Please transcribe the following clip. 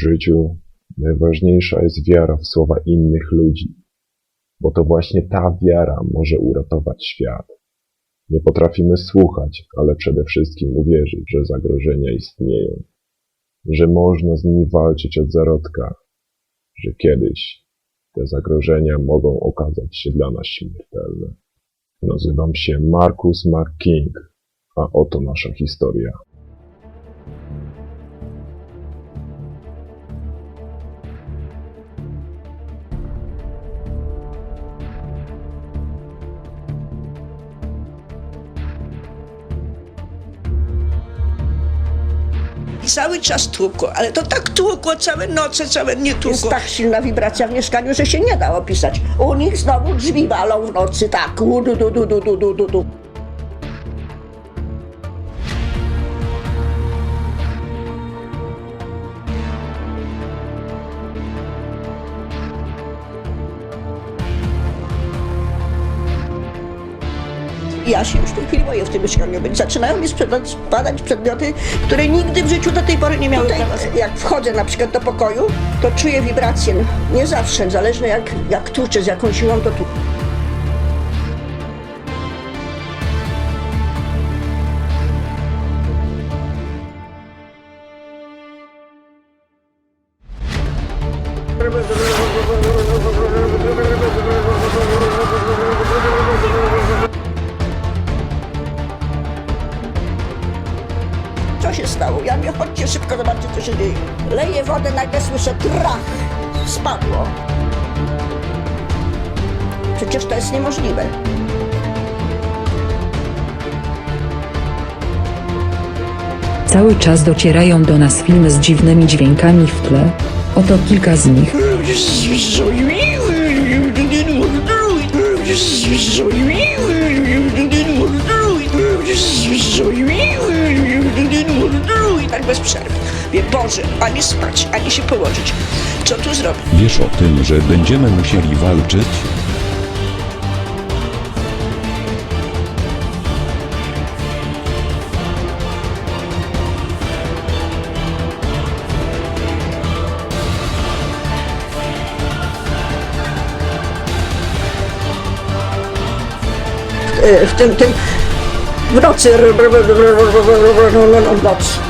życiu najważniejsza jest wiara w słowa innych ludzi, bo to właśnie ta wiara może uratować świat. Nie potrafimy słuchać, ale przede wszystkim uwierzyć, że zagrożenia istnieją, że można z nimi walczyć od zarodka, że kiedyś te zagrożenia mogą okazać się dla nas śmiertelne. Nazywam się Marcus McKing, a oto nasza historia. Cały czas tłukło, ale to tak tłukło całe noce, całe nie Jest tłukło. tak silna wibracja w mieszkaniu, że się nie da opisać. U nich znowu drzwi walą w nocy, tak. Du, du, du, du, du, du, du, Ja się już w tej chwili boję w tym mieszkaniu być. Zaczynają mi sprzedać, spadać przedmioty, które nigdy w życiu do tej pory nie miały Tutaj. Jak wchodzę na przykład do pokoju, to czuję wibrację. Nie zawsze, zależnie jak, jak tłuczę, z jaką siłą to tu. Co się stało? Ja mówię, chodźcie szybko, zobaczcie, co się dzieje. Leję wodę, nagle słyszę trach. Spadło. Przecież to jest niemożliwe. Cały czas docierają do nas filmy z dziwnymi dźwiękami w tle. Oto kilka z nich. Tak bez przerwy. Wie, Boże, ani spać, ani się położyć. Co tu zrobić? Wiesz o tym, że będziemy musieli walczyć? E, W tym, tym, w nocy, w nocy.